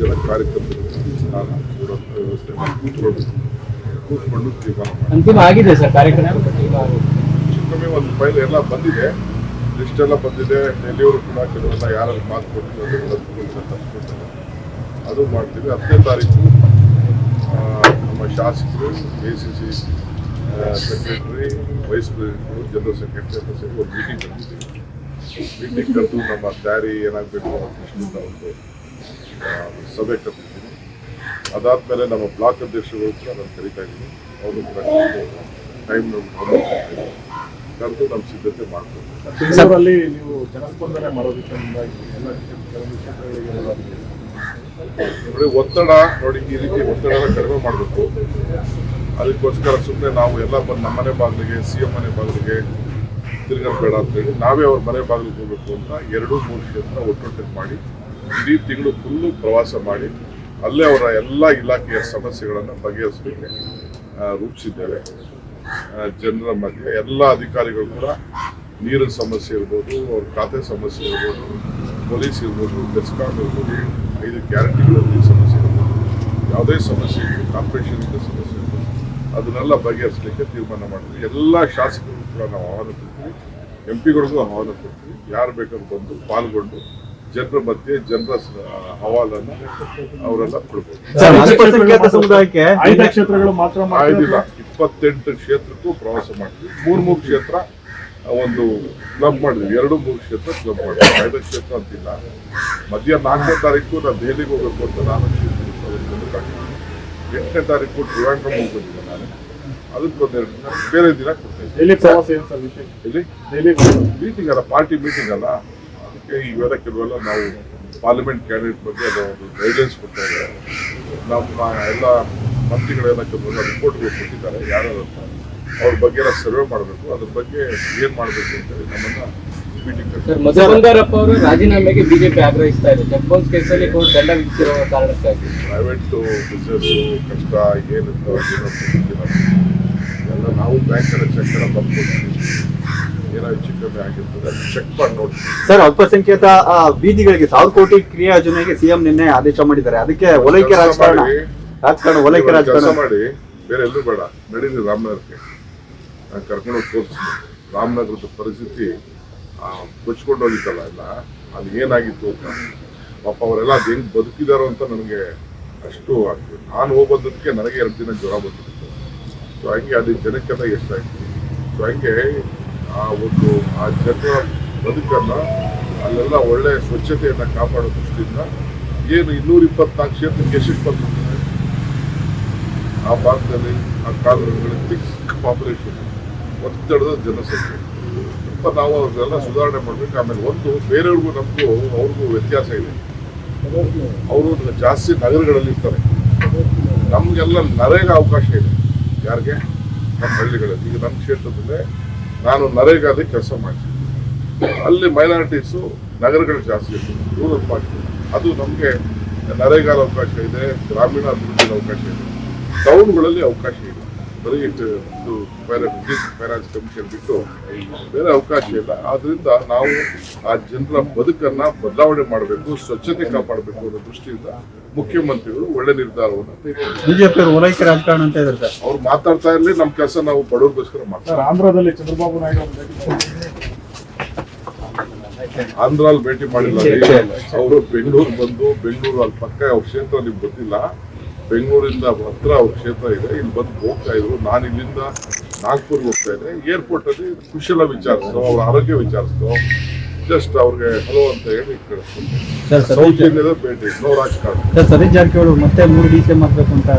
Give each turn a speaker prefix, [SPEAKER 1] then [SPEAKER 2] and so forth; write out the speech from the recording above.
[SPEAKER 1] ಜನ ಕಾರ್ಯಕರ್ತರು ವ್ಯವಸ್ಥೆ ಮಾಡಿ ಕೂತ್ಕೊಂಡು ಕೂತ್ಕೊಂಡು ತೀರ್ಮಾನ ಮಾಡಿ
[SPEAKER 2] ಅಂತಿಮ ಆಗಿದೆ ಸರ್ ಕಾರ್ಯಕ್ರಮ?
[SPEAKER 1] ಚಿಕ್ಕಮ್ಮಿ ಒಂದು ಫೈಲ್ ಎಲ್ಲ ಬಂದಿದೆ. ಲಿಸ್ಟ್ ಎಲ್ಲ ಬಂದಿದೆ. ಡೆಲ್ಲಿಯವರು ಕೂಡ ಕೆಲವೆಲ್ಲ ಯಾರು ಮಾತು ಕೊಟ್ಟಿದ್ದಾರೆ ಅದು ಮಾಡ್ತೀವಿ. ಹತ್ತನೇ ತಾರೀಕು ನಮ್ಮ ಶಾಸಕರು A C C secretary vice president general secretary ಎಲ್ಲ ಸೇರಿ ಒಂದು ಮೀಟಿಂಗ್ ಕರೆದಿದ್ದೀವಿ ಮೀಟಿಂಗ್ ಕರೆದು ನಮ್ಮ ತಯಾರಿ ಏನಾಗಬೇಕು ಅನ್ನೋ ಒಂದು ಸಭೆ ಕರೆದಿದ್ದೀನಿ ಅದಾದಮೇಲೆ ನಮ್ಮ ಬ್ಲಾಕ್ ಅಧ್ಯಕ್ಷರು ಕೂಡ ನಾನು ಕರಿತಾ ಇದ್ದೀನಿ. ಅವರು ಕೂಡ ಟೈಮ್ ಕರೆದು ನಮ್ಮ ಸಿದ್ಧತೆ
[SPEAKER 3] ಬೆಂಗಳೂರಲ್ಲಿ ನೀವು ಜನಸ್ಪಂದನೆ ಎಲ್ಲ ಕ್ಷೇತ್ರಗಳಿಗೆ.
[SPEAKER 1] ನೋಡಿ ಒತ್ತಡ ನೋಡಿ ಈ ರೀತಿ ಒತ್ತಡ ಕಡಿಮೆ ಮಾಡಬೇಕು. ಅದಕ್ಕೋಸ್ಕರ ಸುಮ್ಮನೆ ನಾವು ಎಲ್ಲ ಬಂದು ನಮ್ಮ ಮನೆ ಬಾಗಿಲಿಗೆ ಸಿ ಎಂ ಮನೆ ಬಾಗಿಲಿಗೆ ತಿರ್ಗಲ್ ಬೇಡ ಅಂತೇಳಿ ನಾವೇ ಅವ್ರ ಮನೆ ಬಾಗಿಲಿಗೆ ಹೋಗ್ಬೇಕು ಅಂತ ಎರಡು ಮೂರು ಕ್ಷೇತ್ರ ಒಟ್ಟೊಟ್ಟಿಗೆ ಮಾಡಿ ಇಡೀ ತಿಂಗಳು ಫುಲ್ಲು ಪ್ರವಾಸ ಮಾಡಿ ಅಲ್ಲೇ ಅವರ ಎಲ್ಲ ಇಲಾಖೆಯ ಸಮಸ್ಯೆಗಳನ್ನು ಬಗೆಹರಿಸಲಿಕ್ಕೆ ರೂಪಿಸಿದ್ದೇವೆ. ಜನರ ಮಧ್ಯೆ ಎಲ್ಲ ಅಧಿಕಾರಿಗಳು ಕೂಡ ನೀರಿನ ಸಮಸ್ಯೆ ಇರ್ಬೋದು, ಅವ್ರ ಖಾತೆ ಸಮಸ್ಯೆ ಇರ್ಬೋದು, ಪೊಲೀಸ್ ಇರ್ಬೋದು ಬೆಸ್ಕಾಂ ಇರ್ಬೋದು, ಐದು ಗ್ಯಾರಂಟಿಗಳಲ್ಲಿ ಸಮಸ್ಯೆ ಇರ್ಬೋದು, ಯಾವುದೇ ಸಮಸ್ಯೆ ಇರ್ಬೋದು ಕಾರ್ಪೊರೇಷನಿಂದ ಸಮಸ್ಯೆ ಇರ್ಬೋದು, ಅದನ್ನೆಲ್ಲ ಬಗೆಹರಿಸಲಿಕ್ಕೆ ತೀರ್ಮಾನ ಮಾಡಿದ್ವಿ. ಎಲ್ಲ ಶಾಸಕರು ಕೂಡ ನಾವು ಆಹ್ವಾನ ಕೊಡ್ತೀವಿ. ಎಂ ಪಿಗಳಿಗೂ ಆಹ್ವಾನ ಕೊಡ್ತೀವಿ. ಯಾರು ಬೇಕಾದ್ರೂ ಬಂದು ಪಾಲ್ಗೊಂಡು ಜನರ ಮಧ್ಯೆ ಜನರ ಸ- ಅಹವಾಲನ್ನು ಅವರೆಲ್ಲ ಕೊಡ್ಬೋದು.
[SPEAKER 4] ಸಮುದಾಯಕ್ಕೆ
[SPEAKER 3] ಆಯ್ದ ಕ್ಷೇತ್ರಗಳು ಮಾತ್ರ
[SPEAKER 1] ಆಯ್ದಿಲ್ಲ? ಇಪ್ಪತ್ತೆಂಟು ಕ್ಷೇತ್ರಕ್ಕೂ ಪ್ರವಾಸ ಮಾಡಿದ್ವಿ ಮೂರು ಮೂರು ಕ್ಷೇತ್ರ ಒಂದು ಕ್ಲಬ್ ಮಾಡಿದ್ವಿ. ಎರಡು ಮೂರು ಕ್ಷೇತ್ರ ಕ್ಲಬ್ ಮಾಡಿದ್ವಿ. ಐದು ಕ್ಷೇತ್ರ ಅಂತಿಲ್ಲ. ಮಧ್ಯ ನಾಲ್ಕನೇ ತಾರೀಕು ನಾನು ದೆಹಲಿಗೆ ಹೋಗಬೇಕು ಅಂತ ನಾನು ಎಂಟನೇ ತಾರೀಕು ಟ್ರಿವಾಂಡ್ರಮ್ ಹೋಗ್ಬಂದಿದ್ದೆ ನಾನು. ಅದಕ್ಕೊಂದೆರಡು ದಿನ ಬೇರೆ ದಿನ ಕೊಡ್ತೇನೆ
[SPEAKER 3] ಡೈಲಿ ಪ್ರವಾಸ ಏನು ಸರ್ ವಿಶೇಷ
[SPEAKER 1] ಇಲ್ಲಿ
[SPEAKER 3] ಡೈಲಿ
[SPEAKER 1] ಮೀಟಿಂಗ್ ಅಲ್ಲ ಪಾರ್ಟಿ ಮೀಟಿಂಗ್ ಅಲ್ಲ. ಅದಕ್ಕೆ ಇವೆಲ್ಲ ಕೆಲವೆಲ್ಲ ನಾವು ಪಾರ್ಲಿಮೆಂಟ್ ಕ್ಯಾಂಡಿಡೇಟ್ ಬಗ್ಗೆ ಅದು ಒಂದು ಗೈಡ್ಲೈನ್ಸ್ ಕೊಡ್ತಾ ಇದ್ದಾರೆ. ನಮ್ಮ ಎಲ್ಲ ಮಂತ್ರಿಗಳೆಲ್ಲ ಕೆಲವೆಲ್ಲ ರಿಪೋರ್ಟ್ಗಳು ಕೊಟ್ಟಿದ್ದಾರೆ ಯಾರು ಅವ್ರ ಬಗ್ಗೆ ಎಲ್ಲ ಸರ್ವೆ ಮಾಡಬೇಕು. ಅದ್ರ ಬಗ್ಗೆ ಏನ್ ಮಾಡಬೇಕು ಅಂತೇಳಿ ನಮ್ಮನ್ನ
[SPEAKER 2] ಬಂಗಾರಪ್ಪ ಅವರು ರಾಜೀನಾಮೆಗೆ ಬಿಜೆಪಿ ಆಗ್ರಹಿಸ್ತಾ ಇದೆ. ಚೆಕ್ ಬೌನ್ಸ್ ಕೇಸಲ್ಲಿ ಕೋರ್ಟ್ ದಂಡ ವಿಧಿಸಿರುವ ಕಾರಣಕ್ಕಾಗಿ.
[SPEAKER 1] ಪ್ರೈವೇಟ್ ಬಿಸ್ನೆಸ್ ಕಷ್ಟ ಏನಿತ್ತು. ಎಲ್ಲ ನಾವು ಬ್ಯಾಂಕ್ ಚೆಕ್ ಎಲ್ಲ ಹೆಚ್ಚು ಆಗಿರ್ತದೆ. ಚೆಕ್ ಮಾಡಿ ನೋಡಿ.
[SPEAKER 4] ಸರ್ ಅಲ್ಪಸಂಖ್ಯಾತ ಆ, ಬೀದಿಗಳಿಗೆ ಸಾವಿರ ಕೋಟಿ ಕ್ರಿಯಾ ಯೋಜನೆಗೆ ಸಿಎಂ ನಿನ್ನೆ ಆದೇಶ ಮಾಡಿದ್ದಾರೆ. ಅದಕ್ಕೆ ಒಲೈಕೆ
[SPEAKER 1] ಕೆಲ್ಸ
[SPEAKER 4] ರಾಜಕಾರಣ
[SPEAKER 1] ಮಾಡಿ,
[SPEAKER 4] ರಾಜಕಾರಣ ಓಲೈಕೆ
[SPEAKER 1] ಕೆಲಸ
[SPEAKER 4] ರಾಜಕಾರಣ.
[SPEAKER 1] ಮಾಡಿ. ಬೇರೆ ಎಲ್ಲೂ ಬೇಡ. ನಡೀರಿ ರಾಮನಗರಕ್ಕೆ. ನಾನು ಕರ್ಕೊಂಡು ತೋರಿಸ್ತೀನಿ. ರಾಮನಗರದ ಪರಿಸ್ಥಿತಿ ಕೊಚ್ಕೊಂಡು ಹೋಗಿತ್ತಲ್ಲ ಎಲ್ಲ? ಅದು ಏನಾಗಿತ್ತು ಅಂತ. ಪಾಪ ಅವರೆಲ್ಲ ಅದು ಹೆಂಗ್ ಬದುಕಿದಾರೋ ಅಂತ ನನಗೆ ಅಷ್ಟು ಆಗ್ತದೆ ನಾನು ಹೋಗೋದಕ್ಕೆ ನನಗೆ ಎರಡು ದಿನ ಜ್ವರ ಬಂದಿತ್ತು ಸೊ ಹಂಗೆ ಅದು ಜನಕ್ಕೆಲ್ಲ ಎಷ್ಟಾಯ್ತು? ಸೊ ಹಂಗೆ ಆ ಒಂದು, ಆ ಜನರ ಬದುಕನ್ನು, ಅಲ್ಲೆಲ್ಲ ಒಳ್ಳೆಯ ಸ್ವಚ್ಛತೆಯನ್ನು ಕಾಪಾಡೋ ದೃಷ್ಟಿಯಿಂದ ಏನು ಇನ್ನೂರ ಇಪ್ಪತ್ನಾಲ್ಕು ಕ್ಷೇತ್ರಕ್ಕೆ ಎಷ್ಟು ಆ ಭಾಗದಲ್ಲಿ, ಆ ಕಾಲುವೆಗಳಲ್ಲಿ ಚಿಕ್ಕ ಪಾಪ್ಯುಲೇಷನ್ ಒತ್ತಡದ ಜನಸಂಖ್ಯೆ. ಸ್ವಲ್ಪ ನಾವು ಅದನ್ನೆಲ್ಲ ಸುಧಾರಣೆ ಮಾಡಬೇಕು. ಆಮೇಲೆ ಒಂದು, ಬೇರೆಯವ್ರಿಗೂ ನಮಗೂ ಅವ್ರಿಗೂ ವ್ಯತ್ಯಾಸ ಇದೆ. ಅವರು ಜಾಸ್ತಿ ನಗರಗಳಲ್ಲಿ ಇರ್ತಾರೆ. ನಮಗೆಲ್ಲ ನರೇಗ ಅವಕಾಶ ಇದೆ. ಯಾರಿಗೆ? ನಮ್ಮ ಹಳ್ಳಿಗಳಲ್ಲಿ. ಈಗ ನಮ್ಮ ಕ್ಷೇತ್ರದಲ್ಲೇ ನಾನು ನರೇಗಾದಲ್ಲಿ ಕೆಲಸ ಮಾಡ್ತೀನಿ. ಅಲ್ಲಿ ಮೈನಾರಿಟೀಸು ನಗರಗಳು ಜಾಸ್ತಿ ಇರ್ತದೆ ರೂರಲ್ ಪಾರ್ಟಿ ಅದು ನಮಗೆ ನರೇಗಾದ ಅವಕಾಶ ಇದೆ ಗ್ರಾಮೀಣ ಅಭಿವೃದ್ಧಿ ಅವಕಾಶ ಇದೆ. ಟೌನ್ಗಳಲ್ಲಿ ಅವಕಾಶ ಇದೆ. ಬರೀ ಇದು ಫೈನಾನ್ಸ್ ಫೈನಾನ್ಸ್ ಕಮಿಷನ್ ಬಿಟ್ಟು ಬೇರೆ ಅವಕಾಶ ಇಲ್ಲ. ಆದ್ದರಿಂದ ನಾವು ಆ ಜನರ ಬದುಕನ್ನು ಬದಲಾವಣೆ ಮಾಡಬೇಕು ಸ್ವಚ್ಛತೆ ಕಾಪಾಡಬೇಕು ಅನ್ನೋ ದೃಷ್ಟಿಯಿಂದ ಮುಖ್ಯಮಂತ್ರಿಗಳು ಒಳ್ಳೆ ನಿರ್ಧಾರವನ್ನು
[SPEAKER 4] ಬಿಜೆಪಿ ಅವರು ಓಲೈಕೆ ರಾಜಕಾರಣ ಅಂತ ಇದ್ದಾರೆ ಸರ್.
[SPEAKER 1] ಅವ್ರು ಮಾತಾಡ್ತಾ ಇರಲಿ ನಮ್ಮ ಕೆಲಸ ನಾವು ಬಡವರಿಗೋಸ್ಕರ
[SPEAKER 3] ಮಾಡ್ತಾರೆ ಆಂಧ್ರದಲ್ಲಿ ಚಂದ್ರಬಾಬು ನಾಯ್ಡು.
[SPEAKER 1] ಆಂಧ್ರಲ್ಲಿ ಭೇಟಿ ಮಾಡಿಲ್ಲ. ಅವರು ಬೆಂಗಳೂರು ಬಂದು ಬೆಂಗಳೂರು ಅಲ್ಲಿ ಪಕ್ಕ ಅವ್ರ ಕ್ಷೇತ್ರ ನಿಮ್ಗೆ ಗೊತ್ತಿಲ್ಲ. ಬೆಂಗಳೂರಿಂದ ಹತ್ರ ಅವ್ರ ಕ್ಷೇತ್ರ ಇದೆ. ಇಲ್ಲಿ ಬಂದು ಹೋಗ್ತಾ ಇದ್ರು. ನಾನು ಇಲ್ಲಿಂದ ನಾಗ್ಪುರ್ಗೆ ಹೋಗ್ತಾ ಇದ್ದೆ. ಏರ್ಪೋರ್ಟ್ ಅಲ್ಲಿ ಕುಶಲ ವಿಚಾರಿಸ್ತು ಅವ್ರ ಆರೋಗ್ಯ ವಿಚಾರಿಸ್ತು. ಜಸ್ಟ್ ಅವ್ರಿಗೆ ಹಲೋ ಅಂತ ಹೇಳಿ ಕೇಳಿಸ್ತೀನಿ
[SPEAKER 4] ಸರ್
[SPEAKER 1] ಸೌತ್ ಇಂಡಿಯಾದ ಭೇಟಿ ನೋ ರಾಜಕಾರಣ
[SPEAKER 4] ಸರ್ ಸರಿ ಜಾರಕಿಹೊಳಿ ಮತ್ತೆ ಮೂರು ಡಿ ಸಿ ಮಾಡ್ಬೇಕು ಅಂತ